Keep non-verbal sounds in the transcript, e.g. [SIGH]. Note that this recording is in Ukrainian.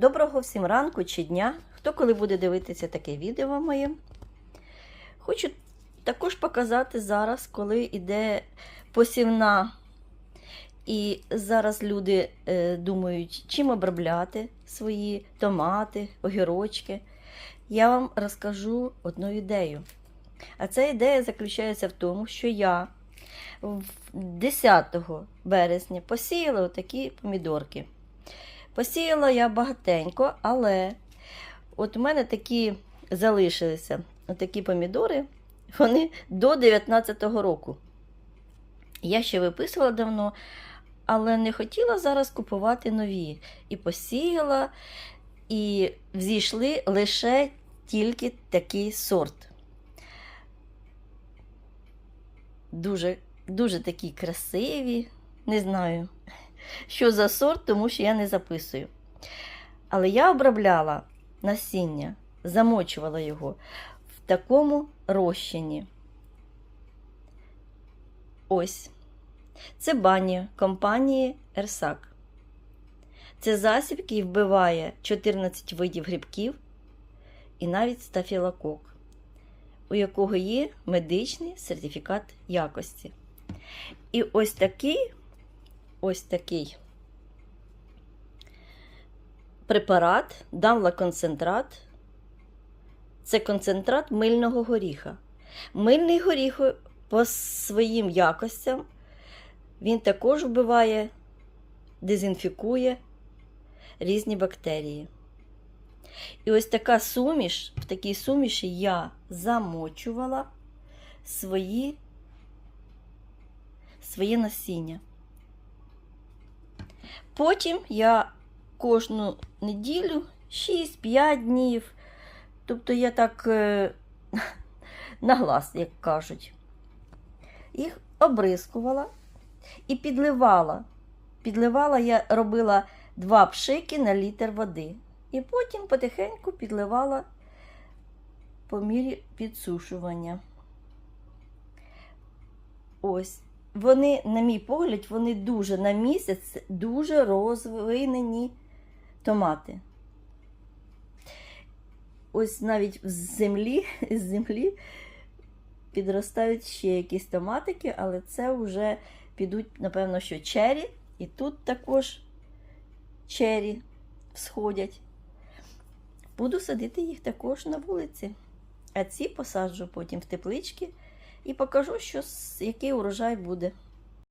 Доброго всім ранку чи дня. Хто коли буде дивитися таке відео моє. Хочу також показати зараз, коли йде посівна. І зараз люди е, думають, чим обробляти свої томати, огірочки. Я вам розкажу одну ідею. А ця ідея заключається в тому, що я 10 березня посіяла отакі помідорки. Посіяла я багатенько, але от у мене такі залишилися отакі помідори, вони до 19-го року. Я ще виписувала давно, але не хотіла зараз купувати нові. І посіяла, і взійшли лише тільки такий сорт. Дуже, дуже такі красиві, не знаю що за сорт, тому що я не записую. Але я обробляла насіння, замочувала його в такому розчині. Ось. Це бані компанії Ерсак. Це засіб, який вбиває 14 видів грибків і навіть стафілокок, у якого є медичний сертифікат якості. І ось такий ось такий препарат, дамла-концентрат. Це концентрат мильного горіха. Мильний горіх по своїм якостям він також вбиває, дезінфікує різні бактерії. І ось така суміш, в такій суміші я замочувала свої, своє насіння. Потім я кожну неділю 6-5 днів, тобто я так е, [LAUGHS] на глаз, як кажуть, їх обрискувала і підливала. Підливала я робила два пшики на літр води. І потім потихеньку підливала по мірі підсушування. Ось вони, на мій погляд, вони дуже на місяць дуже розвинені томати. Ось навіть з землі, [LAUGHS] з землі підростають ще якісь томатики, але це вже підуть, напевно, що чері. І тут також чері всходять. Буду садити їх також на вулиці. А ці посаджу потім в теплички і покажу, що, який урожай буде.